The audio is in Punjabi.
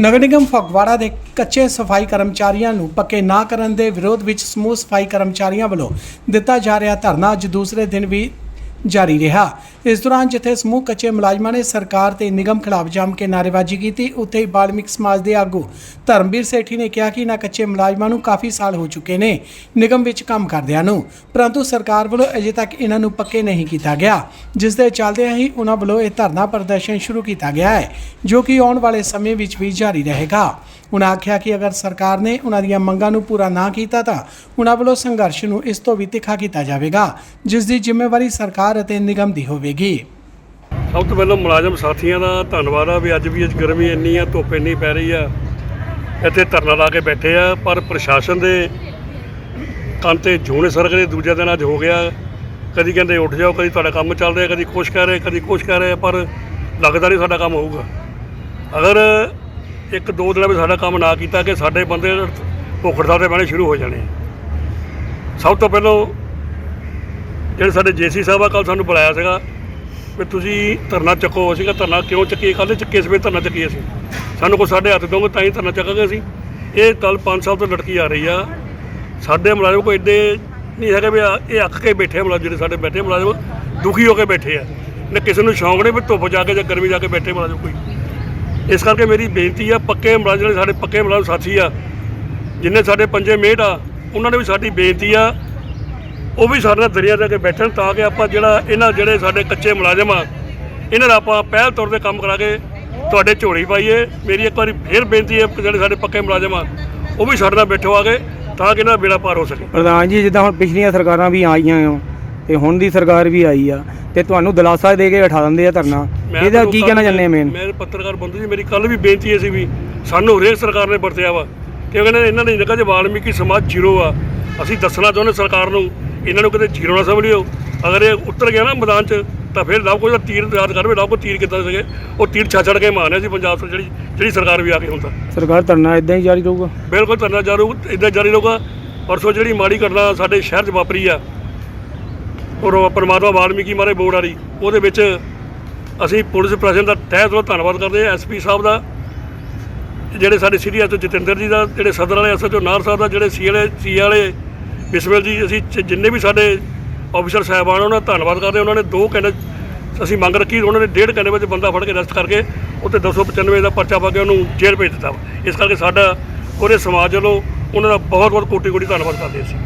ਨਗਰ ਨਿਗਮ ਫਗਵਾੜਾ ਦੇ ਕੱਚੇ ਸਫ਼ਾਈ ਕਰਮਚਾਰੀਆਂ ਨੂੰ ਪੱਕੇ ਨਾ ਕਰਨ ਦੇ ਵਿਰੋਧ ਵਿੱਚ ਸਮੂਹ ਸਫ਼ਾਈ ਕਰਮਚਾਰੀਆਂ ਵੱਲੋਂ ਦਿੱਤਾ ਜਾ ਰਿਹਾ ਧਰਨਾ ਅੱਜ ਦੂਸਰੇ ਦਿਨ ਵੀ ਜਾਰੀ ਰਿਹਾ। ਇਸ ਦੌਰਾਨ ਜਿੱਥੇ ਸਮੂਹ ਕੱਚੇ ਮੁਲਾਜ਼ਮਾਂ ਨੇ ਸਰਕਾਰ ਤੇ ਨਿਗਮ ਖਿਲਾਫ ਜੰਮ ਕੇ ਨਾਅਰੇਬਾਜ਼ੀ ਕੀਤੀ, ਉੱਥੇ ਹੀ ਬਾਲਮਿਕ ਸਮਾਜ ਦੇ ਆਗੂ ਧਰਮਵੀਰ ਸੇਠੀ ਨੇ ਕਿਹਾ ਕਿ ਇਹਨਾਂ ਕੱਚੇ ਮੁਲਾਜ਼ਮਾਂ ਨੂੰ ਕਾਫੀ ਸਾਲ ਹੋ ਚੁੱਕੇ ਨੇ, ਨਿਗਮ ਵਿੱਚ ਕੰਮ ਕਰਦਿਆਂ ਨੂੰ, ਪਰੰਤੂ ਸਰਕਾਰ ਵੱਲੋਂ ਅਜੇ ਤੱਕ ਇਹਨਾਂ ਨੂੰ ਪੱਕੇ ਨਹੀਂ ਕੀਤਾ ਗਿਆ, ਜਿਸ ਦੇ ਚੱਲਦਿਆਂ ਹੀ ਉਹਨਾਂ ਵੱਲੋਂ ਇਹ ਧਰਨਾ ਪ੍ਰਦਰਸ਼ਨ ਸ਼ੁਰੂ ਕੀਤਾ ਗਿਆ ਹੈ, ਜੋ ਕਿ ਆਉਣ ਵਾਲੇ ਸਮੇਂ ਵਿੱਚ ਵੀ ਜਾਰੀ ਰਹੇਗਾ। ਉਹਨਾਂ ਆਖਿਆ ਕਿ ਅਗਰ ਸਰਕਾਰ ਨੇ ਉਹਨਾਂ ਦੀਆਂ ਮੰਗਾਂ ਨੂੰ ਪੂਰਾ ਨਾ ਕੀਤਾ ਤਾਂ ਉਹਨਾਂ ਵੱਲੋਂ ਸੰਘਰਸ਼ ਨੂੰ ਇਸ ਤੋਂ ਵੀ ਤਿੱਖਾ ਕੀਤਾ ਜਾਵੇਗਾ, ਜਿਸ ਦੀ ਜ਼ਿੰਮੇਵਾਰੀ ਸਰਕਾਰ ਅਤੇ ਨਿਗਮ ਦੀ ਹੋਵੇਗੀ। ਸਭ ਤੋਂ ਪਹਿਲਾਂ ਮੁਲਾਜ਼ਮ ਸਾਥੀਆਂ ਦਾ ਧੰਨਵਾਦ ਆ ਵੀ ਅੱਜ ਵੀ ਅੱਜ ਗਰਮੀ ਇੰਨੀ ਆ, ਧੁੱਪ ਇੰਨੀ ਪੈ ਰਹੀ ਆ। ਇੱਥੇ ਧਰਨਾ ਲਾ ਕੇ ਬੈਠੇ ਆ, ਪਰ ਪ੍ਰਸ਼ਾਸਨ ਦੇ ਕੰਨ ਤੇ ਜੂਨੇ ਸਰਕਦੇ ਦੂਜੇ ਦਿਨ ਅੱਜ ਹੋ ਗਿਆ। ਕਦੀ ਕਹਿੰਦੇ ਉੱਠ ਜਾਓ, ਕਦੀ ਤੁਹਾਡਾ ਕੰਮ ਚੱਲ ਰਿਹਾ ਕਦੀ ਕੁਛ ਕਹਿ ਰਹੇ, ਕਦੀ ਕੁਛ ਕਹਿ ਰਹੇ, ਪਰ ਲੱਗਦਾ ਨਹੀਂ ਸਾਡਾ ਕੰਮ ਹੋਊਗਾ। ਅਗਰ ਇੱਕ ਦੋ ਦਿਨਾਂ ਵਿੱਚ ਸਾਡਾ ਕੰਮ ਨਾ ਕੀਤਾ ਕਿ ਸਾਡੇ ਬੰਦੇ ਭੁੱਖ ਹੜਤਾਲ ਤੇ ਬਹਿਣੇ ਸ਼ੁਰੂ ਹੋ ਜਾਣੇ ਸਭ ਤੋਂ ਪਹਿਲਾਂ ਜਿਹੜੇ ਸਾਡੇ ਜੇਸੀ ਸਾਹਿਬ ਆ ਕੱਲ ਸਾਨੂੰ ਬੁਲਾਇਆ ਸੀਗਾ। ਵੀ ਤੁਸੀਂ ਧਰਨਾ ਚੱਕੋ ਸੀਗਾ ਧਰਨਾ ਕਿਉਂ ਚੱਕੀਏ? ਕੱਲ੍ਹ ਚੱਕੇ ਸਵੇ ਧਰਨਾ ਚੱਕੀਏ ਅਸੀਂ। ਸਾਨੂੰ ਕੋਈ ਸਾਡੇ ਹੱਥ ਦੋਗੇ ਤਾਂ ਹੀ ਧਰਨਾ ਚੱਕਾਂਗੇ ਅਸੀਂ। ਇਹ ਕੱਲ 5 ਸਾਲ ਤੋਂ ਲਟਕੀ ਆ ਰਹੀ ਆ। ਸਾਡੇ ਮੁਲਾਜ਼ਮ ਕੋਈ ਏਡੇ ਨਹੀਂ ਹੈਗੇ ਵੀ ਇਹ ਅੱਕ ਕੇ ਬੈਠੇ ਆ ਮੁਲਾਜ਼ਮ, ਜਿਹੜੇ ਸਾਡੇ ਬੈਠੇ ਮੁਲਾਜ਼ਮ, ਦੁਖੀ ਹੋ ਕੇ ਬੈਠੇ ਆ। ਨਾ ਕਿਸੇ ਨੂੰ ਸ਼ੌਂਕ ਨਹੀਂ ਵੀ ਧੁੱਪ ਜਾ ਕੇ ਜਾਂ ਗਰਮੀ ਜਾ ਕੇ ਬੈਠੇ ਮੁਲਾਜ਼ਮ ਕੋਈ। ਇਸ ਕਰਕੇ ਮੇਰੀ ਬੇਨਤੀ ਆ, ਪੱਕੇ ਮੁਲਾਜ਼ਮ, ਸਾਡੇ ਪੱਕੇ ਮੁਲਾਜ਼ਮ ਸਾਥੀ ਆ, ਜਿੰਨੇ ਸਾਡੇ ਪੰਜੇ ਮੇਟ ਆ, ਉਹਨਾਂ ਨੇ ਵੀ ਸਾਡੀ ਬੇਨਤੀ ਆ ਉਹ ਵੀ ਸਾਡੇ ਨਾਲ ਦਰਿਆ ਦੇ ਕੇ ਬੈਠਣ ਤਾਂ ਕਿ ਆਪਾਂ ਜਿਹੜਾ ਇਹਨਾਂ ਜਿਹੜੇ ਸਾਡੇ ਕੱਚੇ ਮੁਲਾਜ਼ਮ ਆ ਇਹਨਾਂ ਦਾ ਆਪਾਂ ਪਹਿਲ ਤੌਰ ਤੇ ਕੰਮ ਕਰਾ ਕੇ ਤੁਹਾਡੇ ਝੋਲੀ ਪਾਈਏ। ਮੇਰੀ ਇੱਕ ਵਾਰੀ ਫੇਰ ਬੇਨਤੀ ਹੈ ਜਿਹੜੇ ਸਾਡੇ ਪੱਕੇ ਮੁਲਾਜ਼ਮ ਆ ਉਹ ਵੀ ਸਾਡੇ ਨਾਲ ਬੈਠੋ ਆ ਕੇ ਤਾਂ ਕਿ ਇਹਨਾਂ ਦਾ ਬੇੜਾ ਪਾਰ ਹੋ ਸਕੇ। ਪ੍ਰਧਾਨ ਜੀ ਜਿੱਦਾਂ ਹੁਣ ਪਿਛਲੀਆਂ ਸਰਕਾਰਾਂ ਵੀ ਆਈਆਂ ਆ ਤੇ ਹੁਣ ਦੀ ਸਰਕਾਰ ਵੀ ਆਈ ਆ ਤੇ ਤੁਹਾਨੂੰ ਦਿਲਾਸਾ ਦੇ ਕੇ ਉਠਾ ਦਿੰਦੇ ਆ ਧਰਨਾ। ਇਹਦਾ ਕੀ ਕਹਿਣਾ ਚਾਹੁੰਦੇ ਮੇਨ ਮੈਂ ਪੱਤਰਕਾਰ ਬੰਧੂ ਜੀ ਮੇਰੀ ਕੱਲ ਵੀ ਬੇਨਤੀ ਇਹ ਸੀ ਵੀ ਸਾਨੂੰ ਹਰੇਕ ਸਰਕਾਰ ਨੇ ਵਰਤਿਆ ਵਾ। ਕਿ ਉਹ ਕਹਿੰਦੇ ਇਹਨਾਂ ਨੇ ਜਗ੍ਹਾ 'ਚ ਵਾਲਮੀਕੀ ਸਮਾਜ ਜ਼ੀਰੋ ਆ। ਅਸੀਂ ਦੱਸਣਾ ਚਾਹੁੰਦੇ ਸਰਕਾਰ ਨੂੰ ਇਹਨਾਂ ਨੂੰ ਕਿਤੇ ਜ਼ੀਰੋ ਨਾ ਸਮਝ ਲਿਓ। ਅਗਰ ਇਹ ਉੱਤਰ ਗਿਆ ਨਾ ਮੈਦਾਨ 'ਚ ਤਾਂ ਫਿਰ ਲਵ ਕੋਈ ਤੀਰ ਯਾਦ ਕਰਵੇ ਲਵ ਕੋ ਤੀਰ ਕਿੱਦਾਂ ਸੀਗੇ। ਉਹ ਤੀਰ ਛਾ ਛੜ ਕੇ ਮਾਰਨੇ ਸੀ ਪੰਜਾਬ ਤੋਂ ਜਿਹੜੀ ਜਿਹੜੀ ਸਰਕਾਰ ਵੀ ਆ ਕੇ ਹੁੰਦਾ ਸਰਕਾਰ ਧਰਨਾ ਇਦਾਂ ਹੀ ਜਾਰੀ ਰਹੂਗਾ? ਬਿਲਕੁਲ ਧਰਨਾ ਜਾਰੂ ਇਦਾਂ ਜਾਰੀ ਰਹੂਗਾ। ਪਰਸੋਂ ਜਿਹੜੀ ਮਾੜੀ ਘਟਨਾ ਸਾਡੇ ਸ਼ਹਿਰ 'ਚ ਵਾਪਰੀ ਆ ਔਰ ਪਰਮਾਤਮਾ ਵਾਲਮੀਕੀ ਮਾਰੇ ਬੋਰਡ ਵਾਲੀ ਉਹਦੇ ਵਿੱਚ ਅਸੀਂ ਪੁਲਿਸ ਪ੍ਰਸ਼ਾਸਨ ਦਾ ਤਹਿ ਦਿਲੋਂ ਧੰਨਵਾਦ ਕਰਦੇ ਹਾਂ ਐਸਪੀ ਸਾਹਿਬ ਦਾ ਜਿਹੜੇ ਸਾਡੇ ਸਿਟੀ ਐਸ ਜਤਿੰਦਰ ਜੀ ਦਾ ਜਿਹੜੇ ਸਦਰ ਵਾਲੇ ਐਸਐਚਓ ਨਾਰ ਸਾਹਿਬ ਦਾ ਜਿਹੜੇ ਸੀ ਵਾਲੇ ਸੀ ਵਾਲੇ ਬਿਸਮਿਲ ਜੀ, ਅਸੀਂ ਚ- ਜਿੰਨੇ ਵੀ ਸਾਡੇ ਆਫੀਸਰ ਸਾਹਿਬਾਨ ਉਹਨਾਂ ਦਾ ਧੰਨਵਾਦ ਕਰਦੇ ਉਹਨਾਂ ਨੇ ਦੋ ਘੰਟੇ ਅਸੀਂ ਮੰਗ ਰੱਖੀ, ਉਹਨਾਂ ਨੇ ਡੇਢ ਘੰਟੇ ਵਿੱਚ ਬੰਦਾ ਫੜ ਕੇ ਅਰੈਸਟ ਕਰਕੇ ਉੱਤੇ 295 ਦਾ ਪਰਚਾ ਪਾ ਕੇ ਉਹਨੂੰ ਜੇਲ੍ਹ ਭੇਜ ਦਿੱਤਾ ਵਾ। ਇਸ ਕਰਕੇ ਸਾਡਾ ਪੂਰੇ ਸਮਾਜ ਵੱਲੋਂ ਉਹਨਾਂ ਦਾ ਬਹੁਤ ਬਹੁਤ ਕੋਟੀ ਕੋਟੀ ਧੰਨਵਾਦ ਕਰਦੇ ਅਸੀਂ